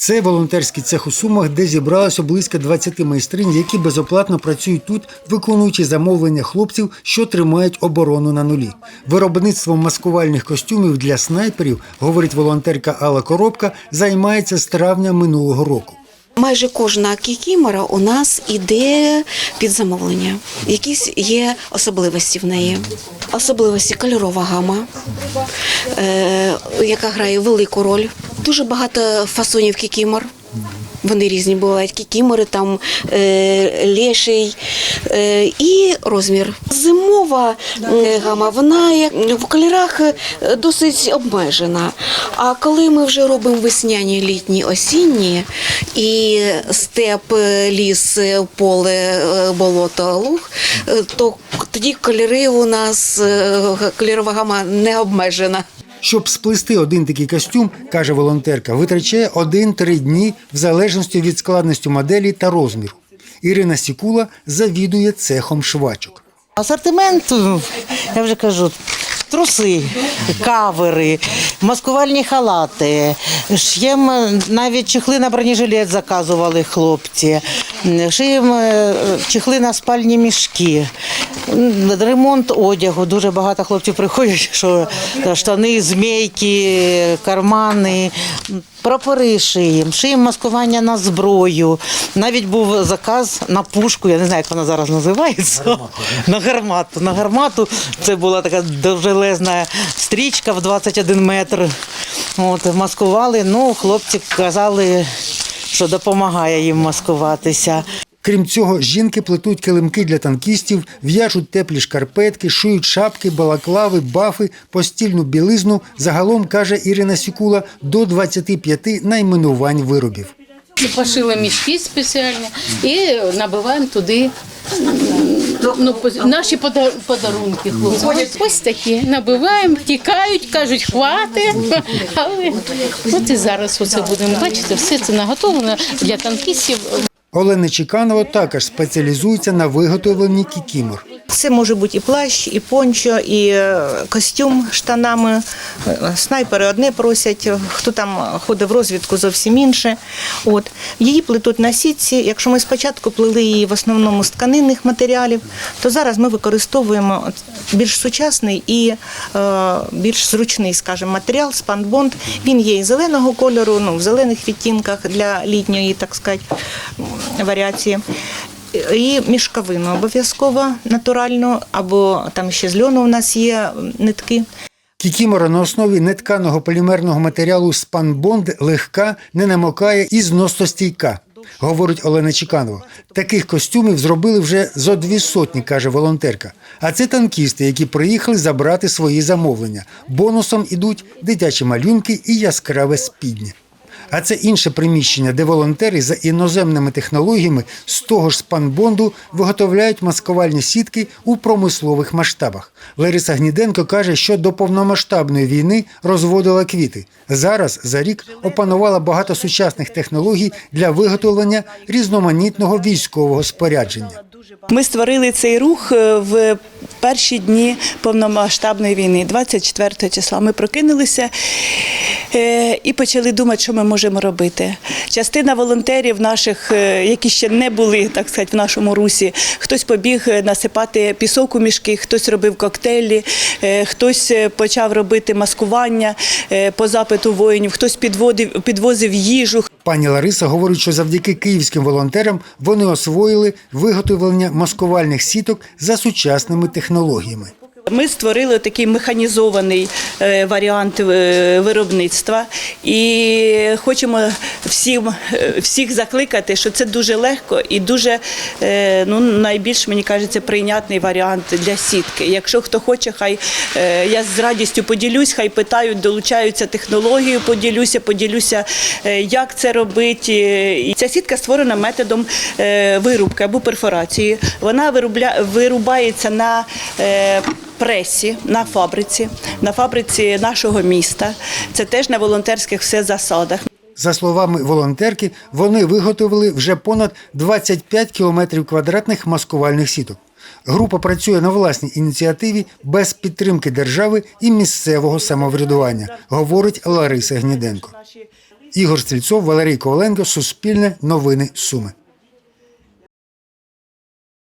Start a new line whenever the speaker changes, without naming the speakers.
Це волонтерський цех у Сумах, де зібралося близько 20 майстринь, які безоплатно працюють тут, виконуючи замовлення хлопців, що тримають оборону на нулі. Виробництвом маскувальних костюмів для снайперів, говорить волонтерка Алла Коробка, займається з травня минулого року.
Майже кожна кікімора у нас іде під замовлення. Якісь є особливості в неї. Особливості кольорова гама, е, яка грає велику роль. Дуже багато фасонів кікімор. Вони різні бувають кікімори, там е, леший е, і розмір. Зимова гама, вона як в кольорах е, досить обмежена. А коли ми вже робимо весняні, літні, осінні і степ, е, ліс, е, поле, болото, луг, то тоді кольори у нас кольорова гама не обмежена.
Щоб сплести один такий костюм, каже волонтерка, витрачає 1-3 дні в залежності від складності моделі та розміру. Ірина Сікула завідує цехом швачок.
Асортимент, я вже кажу, труси, кавери, маскувальні халати. Ш'ємо навіть чехли на бронежилет заказували хлопці. Шиємо е, чехли на спальні мішки. Ремонт одягу. Дуже багато хлопців приходять, що штани, змійки, кармани. Прапори шиємо, шиємо маскування на зброю. Навіть був заказ на пушку, я не знаю, як вона зараз називається. На гармату. На гармату це була така довжелезна стрічка в 21 метр. От, маскували. Ну, хлопці казали, що допомагає їм маскуватися.
Крім цього, жінки плетуть килимки для танкістів, в'яжуть теплі шкарпетки, шиють шапки, балаклави, бафи, постільну білизну. Загалом, каже Ірина Сікула, до 25 найменувань виробів.
Пошили мішки спеціальні і набиваємо туди ну, поз- наші пода- подарунки хлопці. Ось такі набиваємо, тікають, кажуть, хвати. Але от і зараз оце будемо бачити, все це наготовлено для танкістів.
Олена Чеканова також спеціалізується на виготовленні кікімор.
Це може бути і плащ, і пончо, і е, костюм штанами. Е, Снайпери одне просять, хто там ходить в розвідку, зовсім інше. От. Її плетуть на сітці. Якщо ми спочатку плели її в основному з тканинних матеріалів, то зараз ми використовуємо більш сучасний і е, більш зручний, скажімо, матеріал спанбонд. Він є і зеленого кольору, ну, в зелених відтінках для літньої, так сказати, варіації. І мішковину обов'язково натуральну, або там ще з льону у нас є нитки.
Кікімора на основі нетканого полімерного матеріалу спанбонд легка, не намокає і зносостійка. Говорить Олена Чеканова. Таких костюмів зробили вже зо дві сотні, каже волонтерка. А це танкісти, які приїхали забрати свої замовлення. Бонусом ідуть дитячі малюнки і яскраве спідня. А це інше приміщення, де волонтери за іноземними технологіями з того ж спанбонду виготовляють маскувальні сітки у промислових масштабах. Лариса Гніденко каже, що до повномасштабної війни розводила квіти. Зараз за рік опанувала багато сучасних технологій для виготовлення різноманітного військового спорядження.
Ми створили цей рух е, в перші дні повномасштабної війни, 24 числа. Ми прокинулися і почали думати, що ми можемо робити. Частина волонтерів наших, е, які ще не були, так сказати, в нашому русі, хтось побіг е, насипати пісок у мішки, хтось робив коктейлі, е, хтось е, почав робити маскування е, по запиту воїнів, хтось підводив, підвозив їжу,
Пані Лариса говорить, що завдяки київським волонтерам вони освоїли виготовлення маскувальних сіток за сучасними технологіями.
Ми створили такий механізований е, варіант е, виробництва і хочемо всім, е, всіх закликати, що це дуже легко і дуже ну, найбільш, мені кажеться, прийнятний варіант для сітки. Якщо хто хоче, хай я з радістю поділюсь, хай питають, долучаються технологію, поділюся, поділюся, як це робити. І ця сітка створена методом вирубки або перфорації. Вона виробля, вирубається на пресі на фабриці, на фабриці нашого міста. Це теж на волонтерських все засадах.
За словами волонтерки, вони виготовили вже понад 25 кілометрів квадратних маскувальних сіток. Група працює на власній ініціативі без підтримки держави і місцевого самоврядування, говорить Лариса Гніденко. Ігор Стрільцов, Валерій Коваленко, Суспільне, Новини Суми.